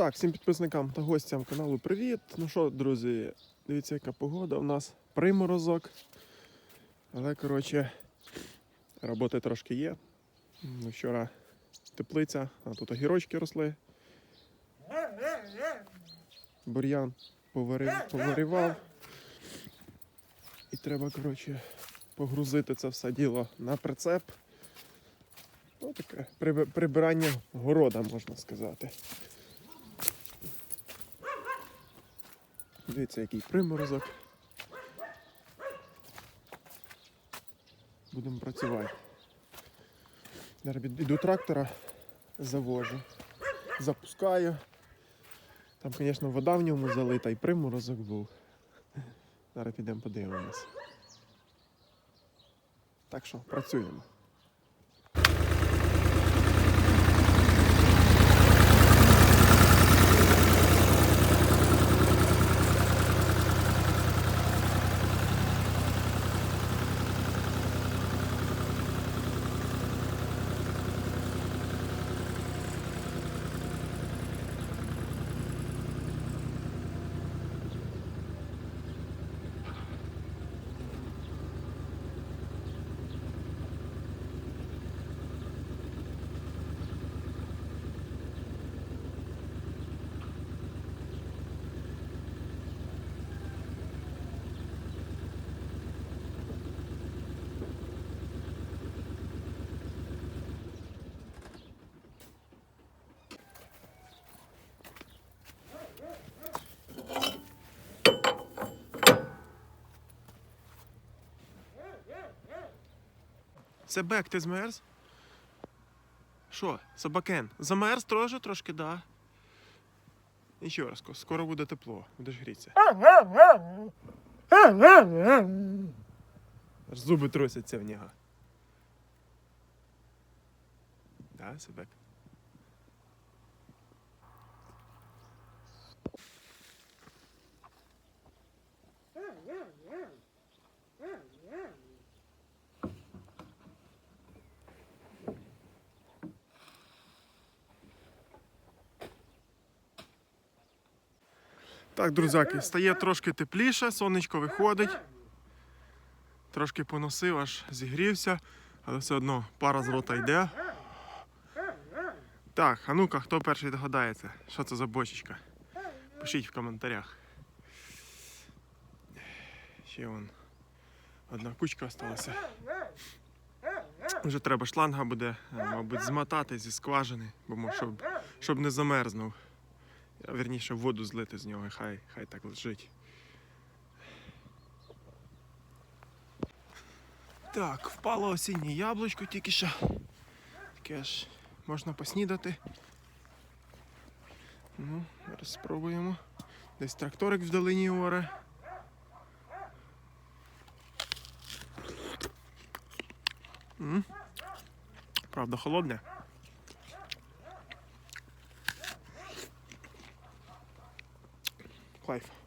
Так, всім підписникам та гостям каналу привіт. Ну що, друзі, дивіться, яка погода. У нас приморозок. Але, коротше, роботи трошки є. Вчора теплиця, а тут огірочки росли. Бур'ян поварив, поварівав. І треба, коротше, погрузити це все діло на прицеп. Ну, таке прибирання города, можна сказати. Дивіться, який приморозок. Будемо працювати. Зараз іду трактора, завожу, запускаю. Там, звісно, вода в ньому залита і приморозок був. Зараз підемо подивимось. Так що працюємо. Себек, ти змерз? Що, собакен? Замерз трошки, трошки, да. І ще раз, скоро буде тепло, будеш грітися. Аж зуби трусяться в нього. Да, Себек? Так, друзяки, стає трошки тепліше, сонечко виходить. Трошки поносив, аж зігрівся, але все одно пара з рота йде. Так, а ну-ка, хто перший догадається, що це за бочечка? Пишіть в коментарях. Ще вон одна кучка осталася. Вже треба шланга буде, е, мабуть, змотати зі скважини, бо щоб, щоб не замерзнув. А, Вірніше, воду злити з нього, хай, хай так лежить. Так, впало осіннє яблучко тільки що. Таке ж можна поснідати. Ну, зараз спробуємо. Десь тракторик в долині оре. Правда, холодне. life.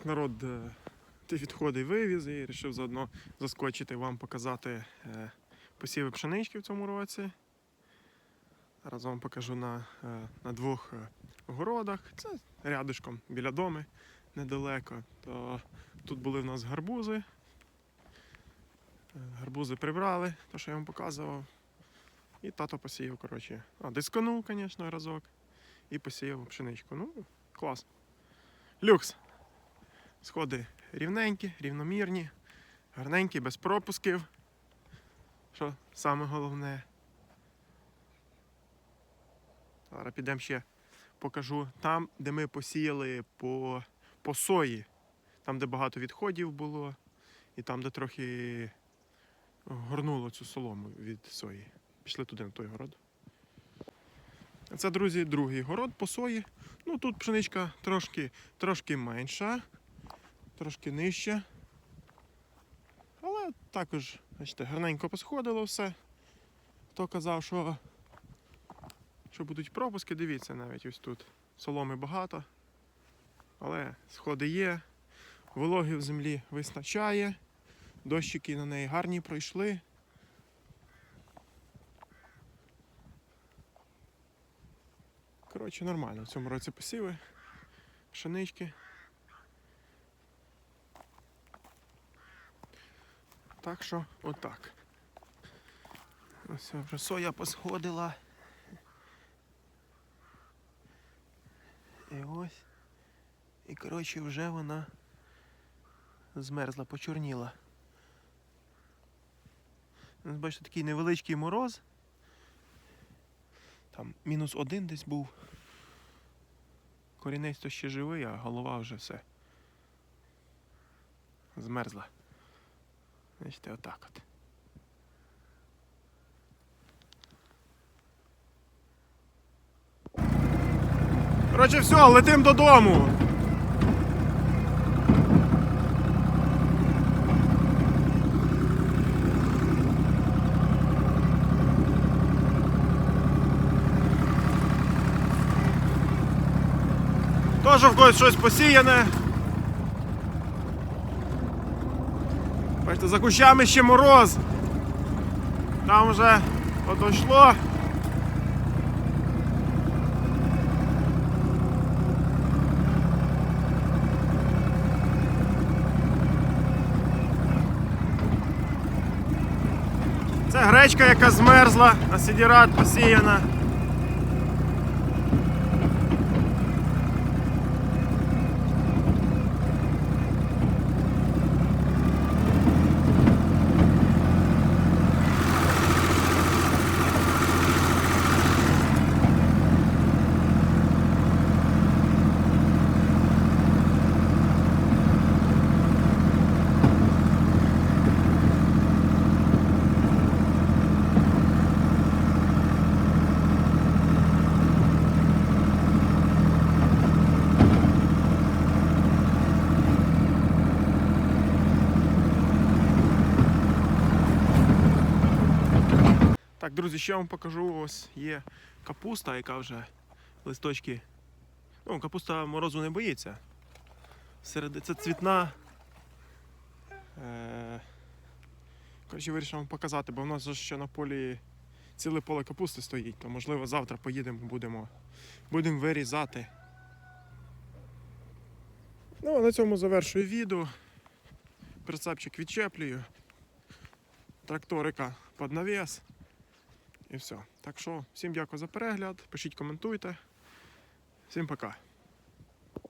Так, народ, е, ті відходи вивіз і вирішив заодно заскочити вам показати е, посіви пшенички в цьому році. Зараз вам покажу на, е, на двох городах. Це рядишком біля доми недалеко. То Тут були в нас гарбузи. Гарбузи прибрали, те, що я вам показував. І тато посіяв, коротше. А, дисконув, звісно, разок. І посіяв пшеничку. Ну, клас. Люкс. Сходи рівненькі, рівномірні, гарненькі, без пропусків. Що саме головне. Зараз підемо ще покажу там, де ми посіяли по, по сої. Там, де багато відходів було, і там, де трохи горнуло цю солому від сої. Пішли туди на той город. Це, друзі, другий город по сої. Ну тут пшеничка трошки, трошки менша, трошки нижча. Але також, бачите, гарненько посходило все. Хто казав, що, що будуть пропуски, дивіться навіть ось тут. Соломи багато. Але сходи є, вологи в землі вистачає, дощики на неї гарні пройшли. Коротше, нормально в цьому році посіви, пшенички. Так що отак. Ось вже соя посходила. І ось. І коротше вже вона змерзла, почорніла. Бачите, такий невеличкий мороз. Там мінус один десь був. Корінець то ще живий, а голова вже все. Змерзла. Бачите, отак от. Коротше, все, летим додому. Тоже в когось щось посіяне. Бачите, за кущами ще мороз. Там вже отошло. Це гречка, яка змерзла, на сідірат посіяна. Так, друзі, ще вам покажу. Ось є капуста, яка вже листочки. Ну, капуста морозу не боїться. Серед це цвітна. Е... Коротше, вирішив вам показати, бо в нас ще на полі ціле поле капусти стоїть, то можливо завтра поїдемо, будемо, будемо вирізати. Ну, на цьому завершую відео. Прицепчик відчеплюю. Тракторика під навіс. І все. Так що, всім дякую за перегляд. Пишіть, коментуйте. Всім пока.